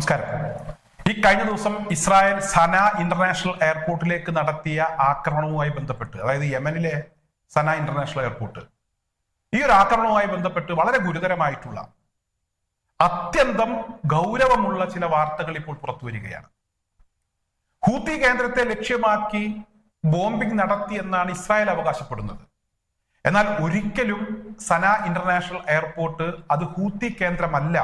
നമസ്കാരം. ഈ കഴിഞ്ഞ ദിവസം ഇസ്രായേൽ സന ഇന്റർനാഷണൽ എയർപോർട്ടിലേക്ക് നടത്തിയ ആക്രമണവുമായി ബന്ധപ്പെട്ട് അതായത് യമനിലെ സന ഇന്റർനാഷണൽ എയർപോർട്ട് ഈ ഒരു ആക്രമണവുമായി ബന്ധപ്പെട്ട് വളരെ ഗുരുതരമായിട്ടുള്ള അത്യന്തം ഗൗരവമുള്ള ചില വാർത്തകൾ ഇപ്പോൾ പുറത്തു വരികയാണ്. ഹൂത്തി കേന്ദ്രത്തെ ലക്ഷ്യമാക്കി ബോംബിംഗ് നടത്തി എന്നാണ് ഇസ്രായേൽ അവകാശപ്പെടുന്നത്. എന്നാൽ ഒരിക്കലും സന ഇന്റർനാഷണൽ എയർപോർട്ട് അത് ഹൂത്തി കേന്ദ്രമല്ല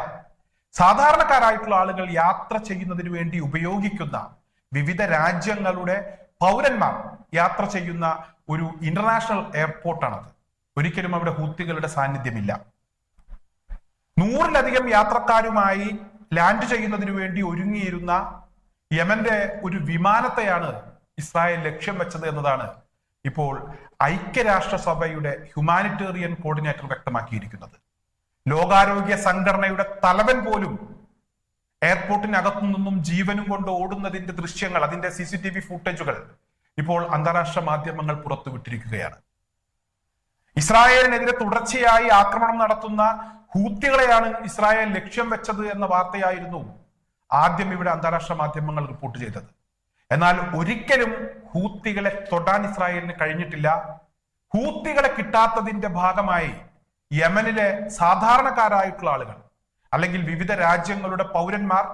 സാധാരണക്കാരായിട്ടുള്ള ആളുകൾ യാത്ര ചെയ്യുന്നതിന് വേണ്ടി ഉപയോഗിക്കുന്ന വിവിധ രാജ്യങ്ങളുടെ പൗരന്മാർ യാത്ര ചെയ്യുന്ന ഒരു ഇന്റർനാഷണൽ എയർപോർട്ടാണത് ഒരിക്കലും അവിടെ ഹൂത്തികളുടെ സാന്നിധ്യമില്ല. നൂറിലധികം യാത്രക്കാരുമായി ലാൻഡ് ചെയ്യുന്നതിന് വേണ്ടി ഒരുങ്ങിയിരുന്ന യമന്റെ ഒരു വിമാനത്തെയാണ് ഇസ്രായേൽ ലക്ഷ്യം വെച്ചത് എന്നതാണ് ഇപ്പോൾ ഐക്യരാഷ്ട്രസഭയുടെ ഹ്യൂമാനിറ്റേറിയൻ കോർഡിനേറ്റർ വ്യക്തമാക്കിയിരിക്കുന്നത്. ലോകാരോഗ്യ സംഘടനയുടെ തലവൻ പോലും എയർപോർട്ടിനകത്തു നിന്നും ജീവനും കൊണ്ട് ഓടുന്നതിന്റെ ദൃശ്യങ്ങൾ അതിന്റെ സി സി ടി വി ഫുട്ടേജുകൾ ഇപ്പോൾ അന്താരാഷ്ട്ര മാധ്യമങ്ങൾ പുറത്തുവിട്ടിരിക്കുകയാണ്. ഇസ്രായേലിനെതിരെ തുടർച്ചയായി ആക്രമണം നടത്തുന്ന ഹൂത്തികളെയാണ് ഇസ്രായേൽ ലക്ഷ്യം വെച്ചത് എന്ന വാർത്തയായിരുന്നു ആദ്യം ഇവിടെ അന്താരാഷ്ട്ര മാധ്യമങ്ങൾ റിപ്പോർട്ട് ചെയ്തത്. എന്നാൽ ഒരിക്കലും ഹൂത്തികളെ തൊടാൻ ഇസ്രായേലിന് കഴിഞ്ഞിട്ടില്ല. ഹൂത്തികളെ കിട്ടാത്തതിന്റെ ഭാഗമായി യമനിലെ സാധാരണക്കാരായിട്ടുള്ള ആളുകൾ അല്ലെങ്കിൽ വിവിധ രാജ്യങ്ങളുടെ പൗരന്മാർ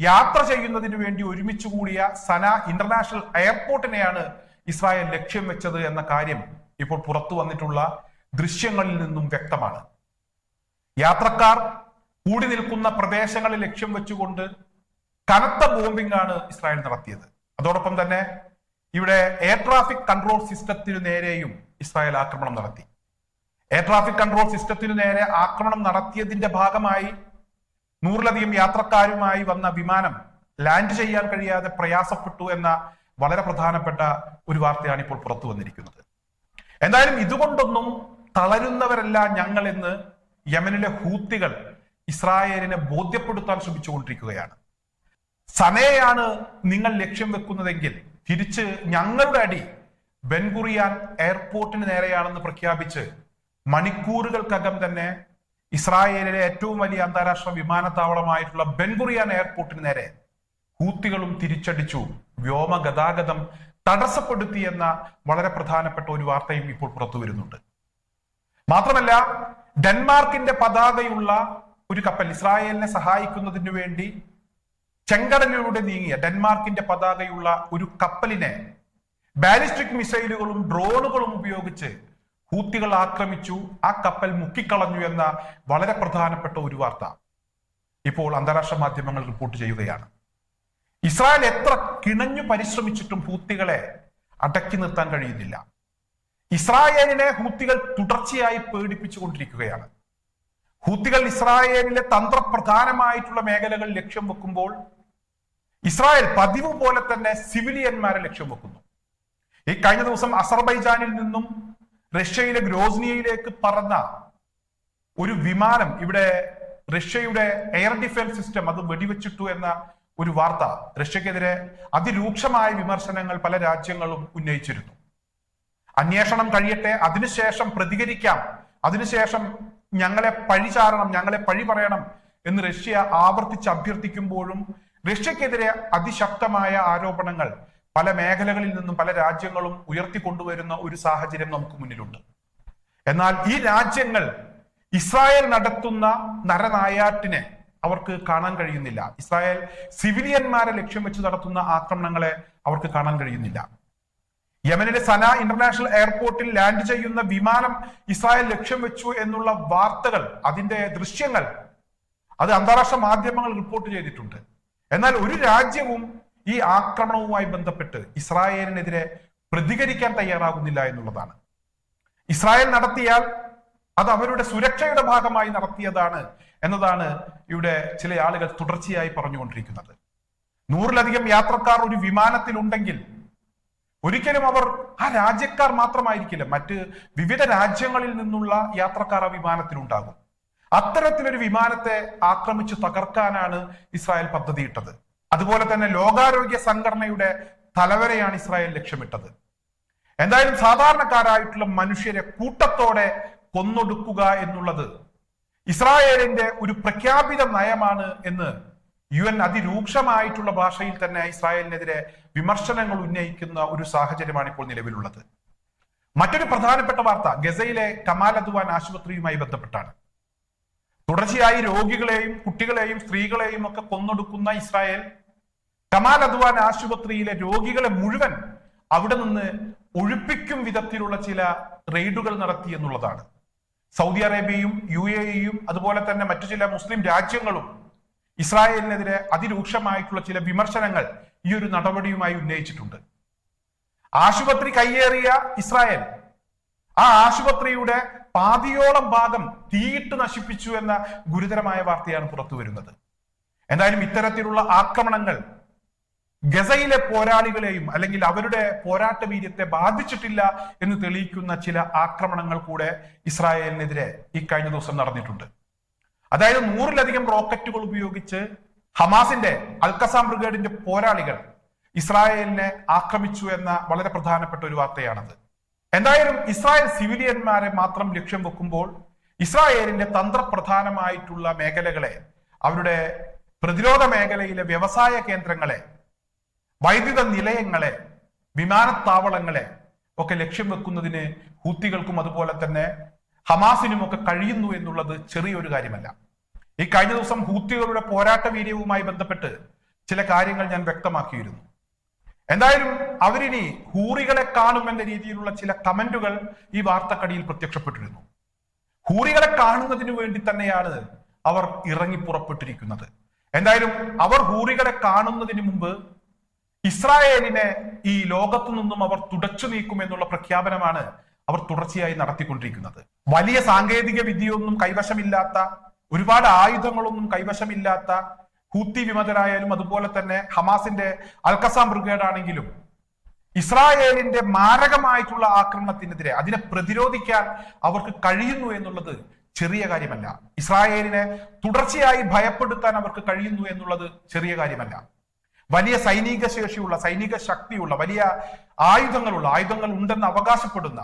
യാത്ര ചെയ്യുന്നതിന് വേണ്ടി ഒരുമിച്ച് കൂടിയ സന ഇന്റർനാഷണൽ എയർപോർട്ടിനെയാണ് ഇസ്രായേൽ ലക്ഷ്യം വെച്ചത് എന്ന കാര്യം ഇപ്പോൾ പുറത്തു വന്നിട്ടുള്ള ദൃശ്യങ്ങളിൽ നിന്നും വ്യക്തമാണ്. യാത്രക്കാർ കൂടി നിൽക്കുന്ന പ്രദേശങ്ങളെ ലക്ഷ്യം വെച്ചുകൊണ്ട് കനത്ത ബോംബിംഗ് ആണ് ഇസ്രായേൽ നടത്തിയത്. അതോടൊപ്പം തന്നെ ഇവിടെ എയർ ട്രാഫിക് കൺട്രോൾ സിസ്റ്റത്തിനു നേരെയും ഇസ്രായേൽ ആക്രമണം നടത്തി. എയർ ട്രാഫിക് കൺട്രോൾ സിസ്റ്റത്തിനു നേരെ ആക്രമണം നടത്തിയതിന്റെ ഭാഗമായി നൂറിലധികം യാത്രക്കാരുമായി വന്ന വിമാനം ലാൻഡ് ചെയ്യാൻ കഴിയാതെ പ്രയാസപ്പെട്ടു എന്ന വളരെ പ്രധാനപ്പെട്ട ഒരു വാർത്തയാണ് ഇപ്പോൾ പുറത്തു വന്നിരിക്കുന്നത്. എന്തായാലും ഇതുകൊണ്ടൊന്നും തളരുന്നവരല്ല ഞങ്ങൾ എന്ന് യമനിലെ ഹൂത്തികൾ ഇസ്രായേലിനെ ബോധ്യപ്പെടുത്താൻ ശ്രമിച്ചുകൊണ്ടിരിക്കുകയാണ്. സനയെയാണ് നിങ്ങൾ ലക്ഷ്യം വെക്കുന്നതെങ്കിൽ തിരിച്ച് ഞങ്ങളുടെ അടി ബെൻഗുറിയാൻ എയർപോർട്ടിന് നേരെയാണെന്ന് പ്രഖ്യാപിച്ച് മണിക്കൂറുകൾക്കകം തന്നെ ഇസ്രായേലിലെ ഏറ്റവും വലിയ അന്താരാഷ്ട്ര വിമാനത്താവളമായിട്ടുള്ള ബെൻഗുറിയാൻ എയർപോർട്ടിന് നേരെ ഹൂത്തികളും തിരിച്ചടിച്ചു. വ്യോമ ഗതാഗതം തടസ്സപ്പെടുത്തി എന്ന വളരെ പ്രധാനപ്പെട്ട ഒരു വാർത്തയും ഇപ്പോൾ പുറത്തു വരുന്നുണ്ട്. മാത്രമല്ല ഡെൻമാർക്കിന്റെ പതാകയുള്ള ഒരു കപ്പൽ ഇസ്രായേലിനെ സഹായിക്കുന്നതിനു വേണ്ടി ചെങ്കടലിലൂടെ നീങ്ങിയ ഡെൻമാർക്കിന്റെ പതാകയുള്ള ഒരു കപ്പലിനെ ബാലിസ്റ്റിക് മിസൈലുകളും ഡ്രോണുകളും ഉപയോഗിച്ച് ഹൂത്തികൾ ആക്രമിച്ചു ആ കപ്പൽ മുക്കിക്കളഞ്ഞു എന്ന വളരെ പ്രധാനപ്പെട്ട ഒരു വാർത്ത ഇപ്പോൾ അന്താരാഷ്ട്ര മാധ്യമങ്ങൾ റിപ്പോർട്ട് ചെയ്യുകയാണ്. ഇസ്രായേൽ എത്ര കിണഞ്ഞു പരിശ്രമിച്ചിട്ടും ഹൂത്തികളെ അടക്കി നിർത്താൻ കഴിയുന്നില്ല. ഇസ്രായേലിനെ ഹൂത്തികൾ തുടർച്ചയായി പേടിപ്പിച്ചുകൊണ്ടിരിക്കുകയാണ് ഹൂത്തികൾ ഇസ്രായേലിലെ തന്ത്രപ്രധാനമായിട്ടുള്ള മേഖലകൾ ലക്ഷ്യം വെക്കുമ്പോൾ ഇസ്രായേൽ പതിവ് പോലെ തന്നെ സിവിലിയന്മാരെ ലക്ഷ്യം വെക്കുന്നു. ഈ കഴിഞ്ഞ ദിവസം അസർബൈജാനിൽ നിന്നും റഷ്യയിലെ ഗ്രോസ്നിയയിലേക്ക് പറന്ന ഒരു വിമാനം ഇവിടെ റഷ്യയുടെ എയർ ഡിഫൻസ് സിസ്റ്റം അത് വെടിവെച്ചിട്ടു എന്ന ഒരു വാർത്ത റഷ്യക്കെതിരെ അതിരൂക്ഷമായ വിമർശനങ്ങൾ പല രാജ്യങ്ങളും ഉന്നയിച്ചിരുന്നു. അന്വേഷണം കഴിയട്ടെ അതിനുശേഷം പ്രതികരിക്കാം അതിനുശേഷം ഞങ്ങളെ പഴി ചാരണം ഞങ്ങളെ പഴി പറയണം എന്ന് റഷ്യ ആവർത്തിച്ച് അഭ്യർത്ഥിക്കുമ്പോഴും റഷ്യക്കെതിരെ അതിശക്തമായ ആരോപണങ്ങൾ പല മേഖലകളിൽ നിന്നും പല രാജ്യങ്ങളും ഉയർത്തിക്കൊണ്ടുവരുന്ന ഒരു സാഹചര്യം നമുക്ക് മുന്നിലുണ്ട്. എന്നാൽ ഈ രാജ്യങ്ങൾ ഇസ്രായേൽ നടത്തുന്ന നരനായാട്ടിനെ അവർക്ക് കാണാൻ കഴിയുന്നില്ല. ഇസ്രായേൽ സിവിലിയന്മാരെ ലക്ഷ്യം വെച്ച് നടത്തുന്ന ആക്രമണങ്ങളെ അവർക്ക് കാണാൻ കഴിയുന്നില്ല. യമനിലെ സന ഇന്റർനാഷണൽ എയർപോർട്ടിൽ ലാൻഡ് ചെയ്യുന്ന വിമാനം ഇസ്രായേൽ ലക്ഷ്യം വെച്ചു എന്നുള്ള വാർത്തകൾ അതിന്റെ ദൃശ്യങ്ങൾ അത് അന്താരാഷ്ട്ര മാധ്യമങ്ങൾ റിപ്പോർട്ട് ചെയ്തിട്ടുണ്ട്. എന്നാൽ ഒരു രാജ്യവും ഈ ആക്രമണവുമായി ബന്ധപ്പെട്ട് ഇസ്രായേലിനെതിരെ പ്രതികരിക്കാൻ തയ്യാറാകുന്നില്ല എന്നുള്ളതാണ്. ഇസ്രായേൽ നടത്തിയാൽ അത് അവരുടെ സുരക്ഷയുടെ ഭാഗമായി നടത്തിയതാണ് എന്നതാണ് ഇവിടെ ചില ആളുകൾ തുടർച്ചയായി പറഞ്ഞുകൊണ്ടിരിക്കുന്നത്. നൂറിലധികം യാത്രക്കാർ ഒരു വിമാനത്തിൽ ഉണ്ടെങ്കിൽ ഒരിക്കലും അവർ ആ രാജ്യക്കാർ മാത്രമായിരിക്കില്ല. മറ്റ് വിവിധ രാജ്യങ്ങളിൽ നിന്നുള്ള യാത്രക്കാർ ആ വിമാനത്തിലുണ്ടാകും. അത്തരത്തിലൊരു വിമാനത്തെ ആക്രമിച്ചു തകർക്കാനാണ് ഇസ്രായേൽ പദ്ധതിയിട്ടത്. അതുപോലെ തന്നെ ലോകാരോഗ്യ സംഘടനയുടെ തലവരെയാണ് ഇസ്രായേൽ ലക്ഷ്യമിട്ടത്. എന്തായാലും സാധാരണക്കാരായിട്ടുള്ള മനുഷ്യരെ കൂട്ടത്തോടെ കൊന്നൊടുക്കുക എന്നുള്ളത് ഇസ്രായേലിന്റെ ഒരു പ്രഖ്യാപിത നയമാണ് എന്ന് യു എൻ അതിരൂക്ഷമായിട്ടുള്ള ഭാഷയിൽ തന്നെ ഇസ്രായേലിനെതിരെ വിമർശനങ്ങൾ ഉന്നയിക്കുന്ന ഒരു സാഹചര്യമാണ് ഇപ്പോൾ നിലവിലുള്ളത്. മറ്റൊരു പ്രധാനപ്പെട്ട വാർത്ത ഗസയിലെ കമാൽ അദ്വാൻ ആശുപത്രിയുമായി ബന്ധപ്പെട്ടാണ്. തുടർച്ചയായി രോഗികളെയും കുട്ടികളെയും സ്ത്രീകളെയും ഒക്കെ കൊന്നൊടുക്കുന്ന ഇസ്രായേൽ കമാൽ അദ്വാൻ ആശുപത്രിയിലെ രോഗികളെ മുഴുവൻ അവിടെ നിന്ന് ഒഴിപ്പിക്കും വിധത്തിലുള്ള ചില റെയ്ഡുകൾ നടത്തി എന്നുള്ളതാണ്. സൗദി അറേബ്യയും യു എ ഇയും അതുപോലെ തന്നെ മറ്റു ചില മുസ്ലിം രാജ്യങ്ങളും ഇസ്രായേലിനെതിരെ അതിരൂക്ഷമായിട്ടുള്ള ചില വിമർശനങ്ങൾ ഈ ഒരു നടപടിയുമായി ഉന്നയിച്ചിട്ടുണ്ട്. ആശുപത്രി കയ്യേറിയ ഇസ്രായേൽ ആ ആശുപത്രിയുടെ പാതിയോളം ഭാഗം തീയിട്ട് നശിപ്പിച്ചു എന്ന ഗുരുതരമായ വാർത്തയാണ് പുറത്തു വരുന്നത് എന്തായാലും ഇത്തരത്തിലുള്ള ആക്രമണങ്ങൾ ഗസയിലെ പോരാളികളെയും അല്ലെങ്കിൽ അവരുടെ പോരാട്ട വീര്യത്തെ ബാധിച്ചിട്ടില്ല എന്ന് തെളിയിക്കുന്ന ചില ആക്രമണങ്ങൾ കൂടെ ഇസ്രായേലിനെതിരെ ഈ കഴിഞ്ഞ ദിവസം നടന്നിട്ടുണ്ട്. അതായത് നൂറിലധികം റോക്കറ്റുകൾ ഉപയോഗിച്ച് ഹമാസിന്റെ അൽക്കസാം ബ്രിഗേഡിന്റെ പോരാളികൾ ഇസ്രായേലിനെ ആക്രമിച്ചു എന്ന വളരെ പ്രധാനപ്പെട്ട ഒരു വാർത്തയാണത്. എന്തായാലും ഇസ്രായേൽ സിവിലിയന്മാരെ മാത്രം ലക്ഷ്യം വെക്കുമ്പോൾ ഇസ്രായേലിന്റെ തന്ത്രപ്രധാനമായിട്ടുള്ള മേഖലകളെ അവരുടെ പ്രതിരോധ മേഖലയിലെ വ്യവസായ കേന്ദ്രങ്ങളെ വൈദ്യുത നിലയങ്ങളെ വിമാനത്താവളങ്ങളെ ഒക്കെ ലക്ഷ്യം വെക്കുന്നതിന് ഹൂത്തികൾക്കും അതുപോലെ തന്നെ ഹമാസിനും ഒക്കെ കഴിയുന്നു എന്നുള്ളത് ചെറിയൊരു കാര്യമല്ല. ഈ കഴിഞ്ഞ ദിവസം ഹൂത്തികളുടെ പോരാട്ട വീര്യവുമായി ബന്ധപ്പെട്ട് ചില കാര്യങ്ങൾ ഞാൻ വ്യക്തമാക്കിയിരുന്നു. എന്തായാലും അവരിനി ഹൂറികളെ കാണുമെന്ന രീതിയിലുള്ള ചില കമന്റുകൾ ഈ വാർത്തക്കടിയിൽ പ്രത്യക്ഷപ്പെട്ടിരുന്നു. ഹൂറികളെ കാണുന്നതിന് വേണ്ടി തന്നെയാണ് അവർ ഇറങ്ങി പുറപ്പെട്ടിരിക്കുന്നത്. എന്തായാലും അവർ ഹൂറികളെ കാണുന്നതിന് മുമ്പ് ഇസ്രായേലിനെ ഈ ലോകത്തു നിന്നും അവർ തുടച്ചു നീക്കും എന്നുള്ള പ്രഖ്യാപനമാണ് അവർ തുടർച്ചയായി നടത്തിക്കൊണ്ടിരിക്കുന്നത്. വലിയ സാങ്കേതിക വിദ്യയൊന്നും കൈവശമില്ലാത്ത ഒരുപാട് ആയുധങ്ങളൊന്നും കൈവശമില്ലാത്ത ഹൂത്തി വിമതരായാലും അതുപോലെ തന്നെ ഹമാസിന്റെ അൽക്കസാം ബ്രിഗേഡ് ആണെങ്കിലും ഇസ്രായേലിന്റെ മാരകമായിട്ടുള്ള ആക്രമണത്തിനെതിരെ അതിനെ പ്രതിരോധിക്കാൻ അവർക്ക് കഴിയുന്നു എന്നുള്ളത് ചെറിയ കാര്യമല്ല. ഇസ്രായേലിനെ തുടർച്ചയായി ഭയപ്പെടുത്താൻ അവർക്ക് കഴിയുന്നു എന്നുള്ളത് ചെറിയ കാര്യമല്ല. വലിയ സൈനിക ശേഷിയുള്ള സൈനിക ശക്തിയുള്ള വലിയ ആയുധങ്ങളുള്ള ആയുധങ്ങൾ ഉണ്ടെന്ന് അവകാശപ്പെടുന്ന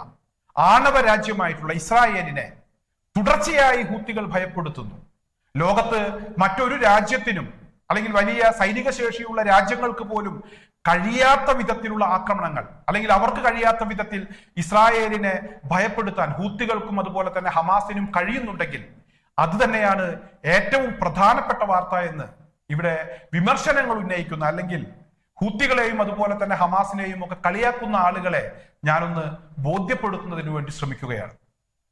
ആണവ രാജ്യമായിട്ടുള്ള ഇസ്രായേലിനെ തുടർച്ചയായി ഹൂത്തികൾ ഭയപ്പെടുത്തുന്നു. ലോകത്ത് മറ്റൊരു രാജ്യത്തിനും അല്ലെങ്കിൽ വലിയ സൈനിക ശേഷിയുള്ള രാജ്യങ്ങൾക്ക് പോലും കഴിയാത്ത വിധത്തിലുള്ള ആക്രമണങ്ങൾ അല്ലെങ്കിൽ അവർക്ക് കഴിയാത്ത വിധത്തിൽ ഇസ്രായേലിനെ ഭയപ്പെടുത്താൻ ഹൂത്തികൾക്കും അതുപോലെ തന്നെ ഹമാസിനും കഴിയുന്നുണ്ടെങ്കിൽ അത് തന്നെയാണ് ഏറ്റവും പ്രധാനപ്പെട്ട വാർത്ത എന്ന് ഇവിടെ വിമർശനങ്ങൾ ഉന്നയിക്കുന്ന അല്ലെങ്കിൽ ഹൂത്തികളെയും അതുപോലെ തന്നെ ഹമാസിനെയും ഒക്കെ കളിയാക്കുന്ന ആളുകളെ ഞാനൊന്ന് ബോധ്യപ്പെടുത്തുന്നതിന് വേണ്ടി ശ്രമിക്കുകയാണ്.